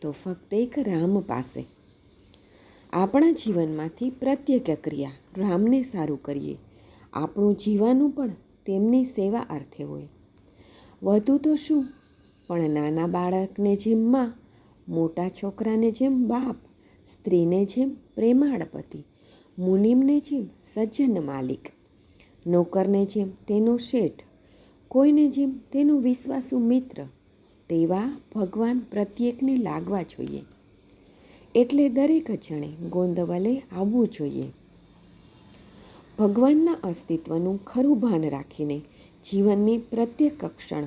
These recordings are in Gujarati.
તો ફક્ત એક રામ પાસે. આપણા જીવનમાંથી પ્રત્યેક ક્રિયા રામને સારું કરીએ. આપણું જીવાનું પણ તેમની સેવા અર્થે હોય. વધુ તો શું? પણ નાના બાળકને જેમ માં, મોટા છોકરાને જેમ બાપ, સ્ત્રીને જેમ પ્રેમાળ પતિ, મુનિમને જેમ સજ્જન માલિક, નોકરને જેમ તેનો શેઠ, કોઈને જેમ તેનો વિશ્વાસુ મિત્ર તેવા ભગવાન પ્રત્યેકને લાગવા જોઈએ. એટલે દરેક જણે ગોંદવલે આવવું જોઈએ. ભગવાનના અસ્તિત્વનું ખરું ભાન રાખીને જીવનની પ્રત્યેક ક્ષણ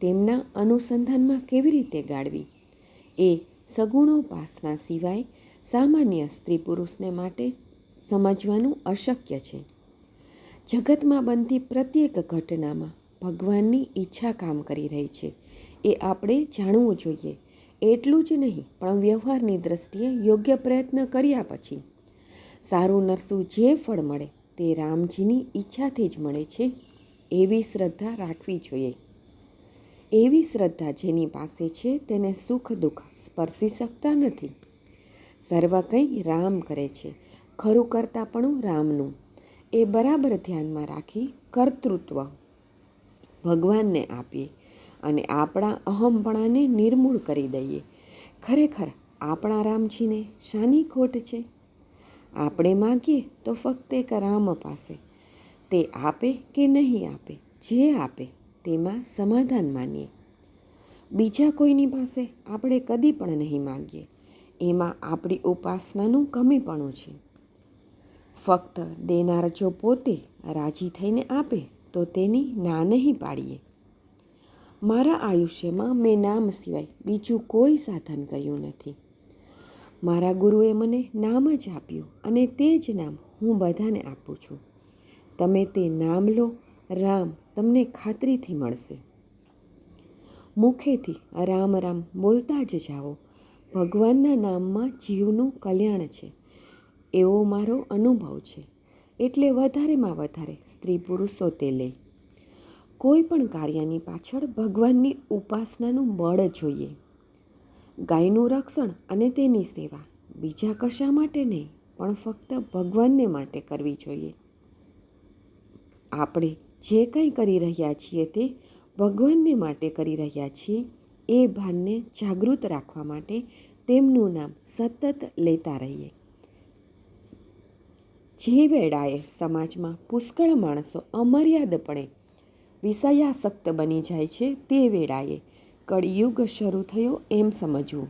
તેમના અનુસંધાનમાં કેવી રીતે ગાળવી? એ સગુણોપાસના સિવાય સામાન્ય સ્ત્રી પુરુષને માટે સમજવાનું અશક્ય છે. જગતમાં બનતી પ્રત્યેક ઘટનામાં ભગવાનની ઈચ્છા કામ કરી રહી છે. એ આપણે જાણવું જોઈએ. એટલું જ નહીં, પણ વ્યવહારની દ્રષ્ટિએ યોગ્ય પ્રયત્ન કર્યા પછી. સારું નરસું જે ફળ મળે, તે રામજીની ઈચ્છાથી જ મળે છે. એવી શ્રદ્ધા રાખવી જોઈએ. એવી શ્રદ્ધા જેની પાસે છે, તેને સુખ દુઃખ સ્પર્શી શકતા નથી. સર્વ કંઈ રામ કરે છે, ખરું કરતાં પણ રામનું. એ બરાબર ધ્યાનમાં રાખી કર્તૃત્વ ભગવાનને આપીએ અને આપણા અહમપણાને નિર્મૂળ કરી દઈએ. ખરેખર આપણા રામજીને શાની ખોટ છે? આપણે માગીએ તો ફક્ત એક રામ પાસે તે આપે કે નહીં આપે? જે આપે તેમાં સમાધાન માનીએ. બીજા કોઈની પાસે આપણે કદી પણ નહીં માગીએ. એમાં આપણી ઉપાસનાનું કમીપણું છે. ફક્ત દેનાર જો પોતે રાજી થઈને આપે તો તેની ના નહીં પાડીએ. મારા આયુષ્યમાં મેં નામ સિવાય બીજું કોઈ સાધન કર્યું નથી. મારા ગુરુએ મને નામ જ આપ્યું અને તે જ નામ હું બધાને આપું છું. તમે તે નામ લો, રામ તમને ખાતરીથી મળશે. મુખેથી રામ રામ બોલતા જ જાઓ. ભગવાનના નામમાં જીવનું કલ્યાણ છે. એવો મારો અનુભવ છે. એટલે વધારેમાં વધારે સ્ત્રી પુરુષો તે લે. કોઈ પણ કાર્યની પાછળ ભગવાનની ઉપાસનાનું બળ જોઈએ. ગાયનું રક્ષણ અને તેની સેવા. બીજા કશા માટે નહીં, પણ ફક્ત ભગવાનને માટે કરવી જોઈએ. આપણે જે કંઈ કરી રહ્યા છીએ તે ભગવાનને માટે કરી રહ્યા છીએ, એ ભાનને જાગૃત રાખવા માટે તેમનું નામ સતત લેતા રહીએ. જે વેળાએ સમાજમાં પુષ્કળ માણસો અમર્યાદપણે વિષયાસક્ત બની જાય છે તે વેળાએ કળિયુગ શરૂ થયો એમ સમજવું.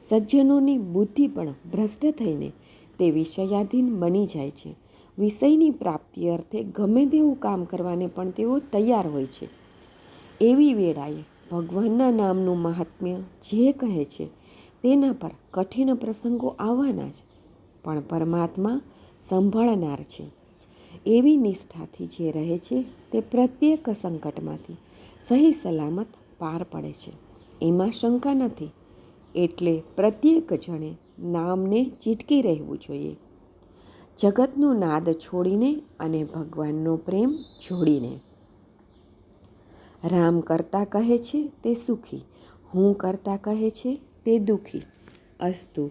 સજ્જનોની બુદ્ધિ પણ ભ્રષ્ટ થઈને તે વિષયાધીન બની જાય છે. વિષયની પ્રાપ્તિ અર્થે ગમે તેવું કામ કરવાને પણ તેઓ તૈયાર હોય છે. એવી વેળાએ ભગવાનના નામનું મહાત્મ્ય જે કહે છે તેના પર કઠિન પ્રસંગો આવવાના જ પણ પરમાત્મા સંભાળનાર છે. એવી નિષ્ઠાથી જે રહે છે, તે પ્રત્યેક સંકટમાંથી સહી સલામત પાર પડે છે. એમાં શંકા નથી, એટલે પ્રત્યેક જણે નામને ચીટકી રહેવું જોઈએ. જગતનું નાદ છોડીને અને ભગવાનનો પ્રેમ જોડીને. રામ કરતા કહે છે, તે સુખી. હું કરતા કહે છે, તે દુઃખી. અસ્તુ